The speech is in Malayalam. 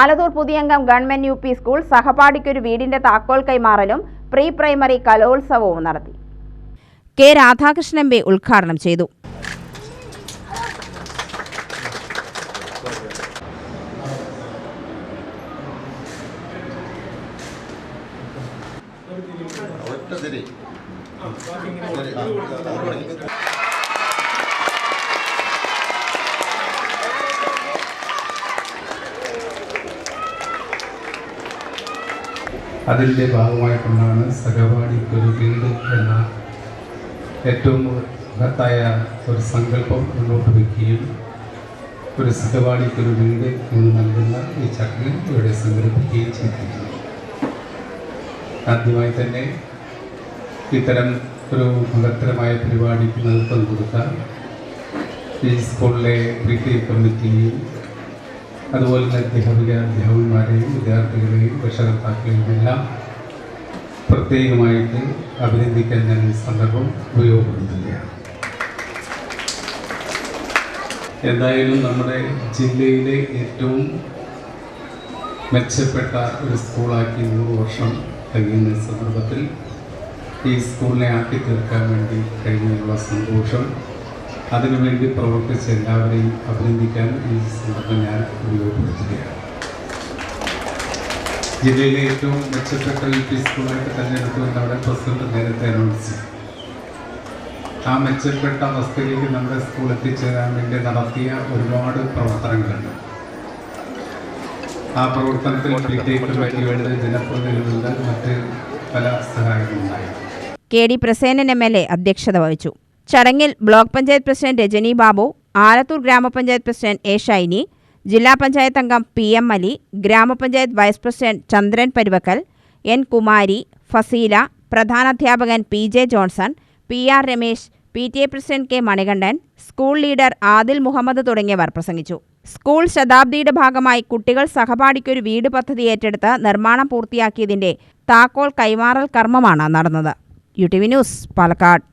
Alathur Puthiyangam government U P school സഹപാഠിക്കൊരു വീടിന്റെ താക്കോൽ കൈമാറലും പ്രീ പ്രൈമറി കലോത്സവവും നടത്തി. കെ രാധാകൃഷ്ണൻ എം പി ഉദ്ഘാടനം ചെയ്തു. അതിന്റെ ഭാഗമായിക്കൊണ്ടാണ് സഹപാഠിക്കൊരു വീട് എന്ന ഏറ്റവും മഹത്തായ ഒരു സങ്കല്പം മുന്നോട്ട് വയ്ക്കുകയും ഒരു സഹപാഠിക്കൊരു വീട് എന്ന് നൽകുന്ന ഈ ചടങ്ങ് ഇവിടെ സംഘടിപ്പിക്കുകയും ചെയ്തിരിക്കുന്നു. ആദ്യമായി തന്നെ ഇത്തരം ഒരു മഹത്തരമായ പരിപാടിക്ക് നേതൃത്വം കൊടുത്ത ഈ സ്കൂളിലെ പി ടി എ കമ്മിറ്റിയെയും അതുപോലെ തന്നെ അധ്യാപിക അധ്യാപകന്മാരെയും വിദ്യാർത്ഥികളെയും രക്ഷകർത്താക്കളെയും എല്ലാം പ്രത്യേകമായിട്ട് അഭിനന്ദിക്കാൻ ഞാൻ ഈ സന്ദർഭം ഉപയോഗപ്പെടുത്തുകയാണ്. എന്തായാലും നമ്മുടെ ജില്ലയിലെ ഏറ്റവും മെച്ചപ്പെട്ട ഒരു സ്കൂളാക്കി നൂറ് വർഷം കഴിയുന്ന സന്ദർഭത്തിൽ ഈ സ്കൂളിനെ ആക്കി തീർക്കാൻ വേണ്ടി കഴിഞ്ഞുള്ള സന്തോഷം അതിനുവേണ്ടി പ്രവർത്തിച്ച എല്ലാവരെയും അഭിനന്ദിക്കാൻ ഈ സന്ദർഭം ഞാൻ ഉപയോഗപ്പെടുത്തുകയാണ്. ജില്ലയിലെ ഏറ്റവും മെച്ചപ്പെട്ട യു പി സ്കൂളായിട്ട് തെരഞ്ഞെടുത്തുകൊണ്ട് അവിടെ പ്രസിഡന്റ് നേരത്തെ അനൗൺസ് ആ മെച്ചപ്പെട്ട അവസ്ഥയിലേക്ക് നമ്മുടെ സ്കൂൾ എത്തിച്ചേരാൻ വേണ്ടി നടത്തിയ ഒരുപാട് പ്രവർത്തനങ്ങളുണ്ട്. ആ പ്രവർത്തനത്തിൽ പി ടി കമ്മിറ്റികളുടെ ജനപ്രതിനിധികളുടെ മറ്റ് പല സഹായങ്ങളുണ്ടായി. K D Prasenan M L A അധ്യക്ഷത വഹിച്ചു. ചടങ്ങിൽ ബ്ലോക്ക് പഞ്ചായത്ത് പ്രസിഡന്റ് രജനി ബാബു ആലത്തൂർ ഗ്രാമപഞ്ചായത്ത് പ്രസിഡന്റ് എ ഷൈനി ജില്ലാ പഞ്ചായത്ത് അംഗം പി എം അലി ഗ്രാമപഞ്ചായത്ത് vice president Chandran Paruvakkal N Kumari Fazeela പ്രധാനാധ്യാപകൻ P J Johnson P R Ramesh P T A president K Manikandan school leader Adil Muhammad തുടങ്ങിയവർ പ്രസംഗിച്ചു. സ്കൂൾ ശതാബ്ദിയുടെ ഭാഗമായി കുട്ടികൾ സഹപാഠിക്കൊരു വീട് പദ്ധതി ഏറ്റെടുത്ത് നിർമ്മാണം പൂർത്തിയാക്കിയതിന്റെ താക്കോൽ കൈമാറൽ കർമ്മമാണ് നടന്നത്. U T V news Palakkad.